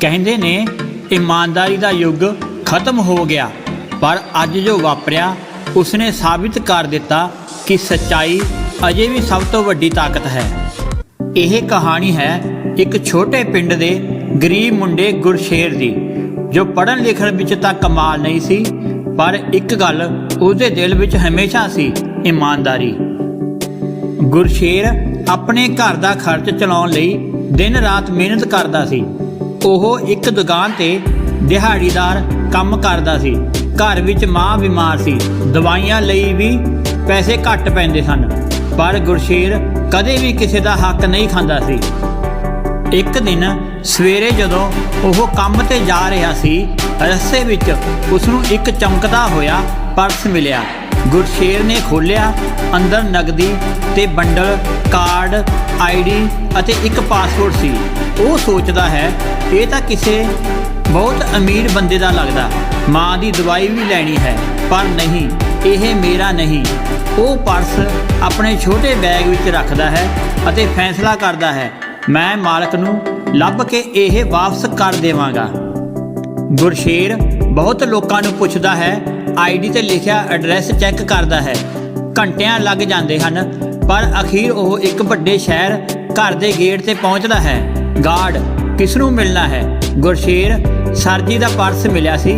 ਕਹਿੰਦੇ ਨੇ, ਇਮਾਨਦਾਰੀ ਦਾ ਯੁੱਗ ਖਤਮ ਹੋ ਗਿਆ, ਪਰ ਅੱਜ ਜੋ ਵਾਪਰਿਆ, ਉਸਨੇ ਸਾਬਿਤ ਕਰ ਦਿੱਤਾ ਕਿ ਸੱਚਾਈ ਅਜੇ ਵੀ ਸਭ ਤੋਂ ਵੱਡੀ ਤਾਕਤ ਹੈ। ਇਹ ਕਹਾਣੀ ਹੈ ਇੱਕ ਛੋਟੇ ਪਿੰਡ ਦੇ ਗਰੀਬ ਮੁੰਡੇ ਗੁਰਸ਼ੇਰ ਦੀ, ਜੋ ਪੜ੍ਹਨ ਲਿਖਣ ਵਿੱਚ ਤਾਂ ਕਮਾਲ ਨਹੀਂ ਸੀ, ਪਰ ਇੱਕ ਗੱਲ ਉਸਦੇ ਦਿਲ ਵਿੱਚ ਹਮੇਸ਼ਾ ਸੀ, ਇਮਾਨਦਾਰੀ। ਗੁਰਸ਼ੇਰ ਆਪਣੇ ਘਰ ਦਾ ਖਰਚ ਚਲਾਉਣ ਲਈ ਦਿਨ ਰਾਤ ਮਿਹਨਤ ਕਰਦਾ ਸੀ ਉਹ ਇੱਕ ਦੁਕਾਨ ਤੇ ਦਿਹਾੜੀਦਾਰ ਕੰਮ ਕਰਦਾ ਸੀ। ਘਰ ਵਿੱਚ ਮਾਂ ਬਿਮਾਰ ਸੀ। ਦਵਾਈਆਂ ਲਈ ਵੀ ਪੈਸੇ ਘੱਟ ਪੈਂਦੇ ਸਨ। ਪਰ ਗੁਰਸ਼ੇਰ ਕਦੇ ਵੀ ਕਿਸੇ ਦਾ ਹੱਕ ਨਹੀਂ ਖਾਂਦਾ ਸੀ। ਇੱਕ ਦਿਨ ਸਵੇਰੇ ਜਦੋਂ ਉਹ ਕੰਮ ਤੇ ਜਾ ਰਿਹਾ ਸੀ, ਰਸਤੇ ਵਿੱਚ ਉਸ ਨੂੰ ਇੱਕ ਚਮਕਦਾ ਹੋਇਆ ਪਰਸ ਮਿਲਿਆ। ਗੁਰਸ਼ੇਰ ਨੇ ਖੋਲ੍ਹਿਆ, ਅੰਦਰ ਨਗਦੀ ਤੇ ਬੰਡਲ, ਕਾਰਡ ਆਈਡੀ ਅਤੇ ਇੱਕ ਪਾਸਪੋਰਟ ਸੀ। ਉਹ ਸੋਚਦਾ ਹੈ, ਇਹ ਤਾਂ ਕਿਸੇ ਬਹੁਤ ਅਮੀਰ ਬੰਦੇ ਦਾ ਲੱਗਦਾ। ਮਾਂ ਦੀ ਦਵਾਈ ਵੀ ਲੈਣੀ ਹੈ, ਪਰ ਨਹੀਂ, ਇਹ ਮੇਰਾ ਨਹੀਂ। ਉਹ ਪਰਸ ਆਪਣੇ ਛੋਟੇ ਬੈਗ ਵਿੱਚ ਰੱਖਦਾ ਹੈ ਅਤੇ ਫੈਸਲਾ ਕਰਦਾ ਹੈ, ਮੈਂ ਮਾਲਕ ਨੂੰ ਲੱਭ ਕੇ ਇਹ ਵਾਪਸ ਕਰ ਦੇਵਾਂਗਾ। ਗੁਰਸ਼ੇਰ ਬਹੁਤ ਲੋਕਾਂ ਨੂੰ ਪੁੱਛਦਾ ਹੈ ਆਈਡੀ ਤੇ ਲਿਖਿਆ ਐਡਰੈਸ ਚੈੱਕ ਕਰਦਾ ਹੈ। ਘੰਟਿਆਂ ਲੱਗ ਜਾਂਦੇ ਹਨ, ਪਰ ਅਖੀਰ ਉਹ ਇੱਕ ਵੱਡੇ ਸ਼ਹਿਰ, ਘਰ ਦੇ ਗੇਟ ਤੇ ਪਹੁੰਚਦਾ ਹੈ। ਗਾਰਡ ਕਿਸ ਨੂੰ ਮਿਲਣਾ ਹੈ? ਗੁਰਸ਼ੇਰ, ਸਰ ਜੀ ਦਾ ਪਰਸ ਮਿਲਿਆ ਸੀ।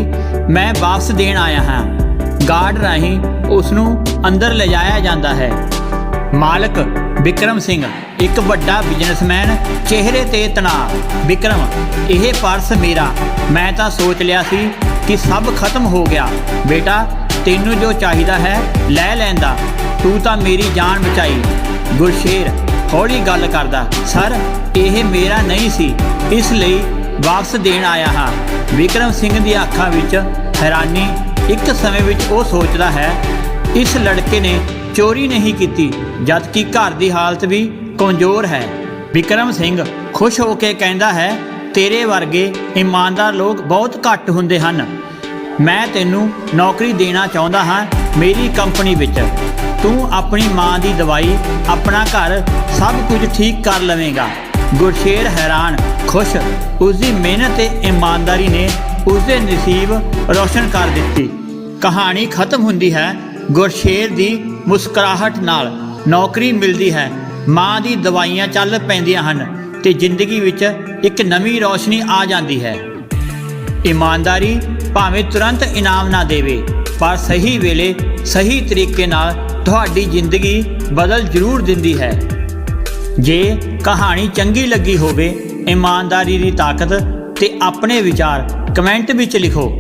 ਮੈਂ ਵਾਪਸ ਦੇਣ ਆਇਆ ਹਾਂ। ਗਾਰਡ ਰਾਹੀਂ ਉਸ ਨੂੰ ਅੰਦਰ ਲਿਜਾਇਆ ਜਾਂਦਾ ਹੈ। ਮਾਲਕ ਵਿਕਰਮ ਸਿੰਘ, ਇੱਕ ਵੱਡਾ ਬਿਜ਼ਨਸਮੈਨ, ਚਿਹਰੇ ਤੇ ਤਣਾਅ। ਵਿਕਰਮ ਇਹ ਪਰਸ ਮੇਰਾ। ਮੈਂ ਤਾਂ ਸੋਚ ਲਿਆ ਸੀ ਕਿ ਸਭ ਖਤਮ ਹੋ ਗਿਆ। ਬੇਟਾ, ਤੈਨੂੰ ਜੋ ਚਾਹੀਦਾ ਹੈ, ਲੈ ਲੈਂਦਾ। ਤੂੰ ਤਾਂ ਮੇਰੀ ਜਾਨ ਬਚਾਈ। ਗੁਰਸ਼ੇਰ, ਹੌਲੀ ਗੱਲ ਕਰਦਾ, ਸਰ, ਇਹ ਮੇਰਾ ਨਹੀਂ ਸੀ। ਇਸ ਲਈ ਵਾਪਸ ਦੇਣ ਆਇਆ ਹਾਂ। ਵਿਕਰਮ ਸਿੰਘ ਦੀਆਂ ਅੱਖਾਂ ਵਿੱਚ ਹੈਰਾਨੀ, ਇੱਕ ਸਮੇਂ ਵਿੱਚ ਉਹ ਸੋਚਦਾ ਹੈ, ਇਸ ਲੜਕੇ ਨੇ ਚੋਰੀ ਨਹੀਂ ਕੀਤੀ, ਜਦਕਿ ਘਰ ਦੀ ਹਾਲਤ ਵੀ ਕਮਜ਼ੋਰ ਹੈ। ਵਿਕਰਮ ਸਿੰਘ ਖੁਸ਼ ਹੋ ਕੇ ਕਹਿੰਦਾ ਹੈ ਤੇਰੇ ਵਰਗੇ ਇਮਾਨਦਾਰ ਲੋਕ ਬਹੁਤ ਘੱਟ ਹੁੰਦੇ ਹਨ। ਮੈਂ ਤੈਨੂੰ ਨੌਕਰੀ ਦੇਣਾ ਚਾਹੁੰਦਾ ਹਾਂ ਮੇਰੀ ਕੰਪਨੀ ਵਿੱਚ। ਤੂੰ ਆਪਣੀ ਮਾਂ ਦੀ ਦਵਾਈ, ਆਪਣਾ ਘਰ ਸਭ ਕੁਝ ਠੀਕ ਕਰ ਲਵੇਂਗਾ। ਗੁਰਸ਼ੇਰ ਹੈਰਾਨ, ਖੁਸ਼ ਉਸ ਦੀ ਮਿਹਨਤ ਤੇ ਇਮਾਨਦਾਰੀ ਨੇ ਉਸ ਦੇ ਨਸੀਬ ਰੋਸ਼ਨ ਕਰ ਦਿੱਤੀ। ਕਹਾਣੀ ਖਤਮ ਹੁੰਦੀ ਹੈ ਗੁਰਸ਼ੇਰ ਦੀ ਮੁਸਕਰਾਹਟ ਨਾਲ। ਨੌਕਰੀ ਮਿਲਦੀ ਹੈ, ਮਾਂ ਦੀ ਦਵਾਈਆਂ ਚੱਲ ਪੈਂਦੀਆਂ ਹਨ। ਤੇ ਜ਼ਿੰਦਗੀ ਵਿੱਚ ਇੱਕ ਨਵੀਂ ਰੌਸ਼ਨੀ ਆ ਜਾਂਦੀ ਹੈ। ਇਮਾਨਦਾਰੀ ਭਾਵੇਂ ਤੁਰੰਤ ਇਨਾਮ ਨਾ ਦੇਵੇ, ਪਰ ਸਹੀ ਵੇਲੇ ਸਹੀ ਤਰੀਕੇ ਨਾਲ ਤੁਹਾਡੀ ਜ਼ਿੰਦਗੀ ਬਦਲ ਜ਼ਰੂਰ ਦਿੰਦੀ ਹੈ। ਜੇ ਕਹਾਣੀ ਚੰਗੀ ਲੱਗੀ ਹੋਵੇ, ਇਮਾਨਦਾਰੀ ਦੀ ਤਾਕਤ ਤੇ ਆਪਣੇ ਵਿਚਾਰ ਕਮੈਂਟ ਵਿੱਚ ਲਿਖੋ।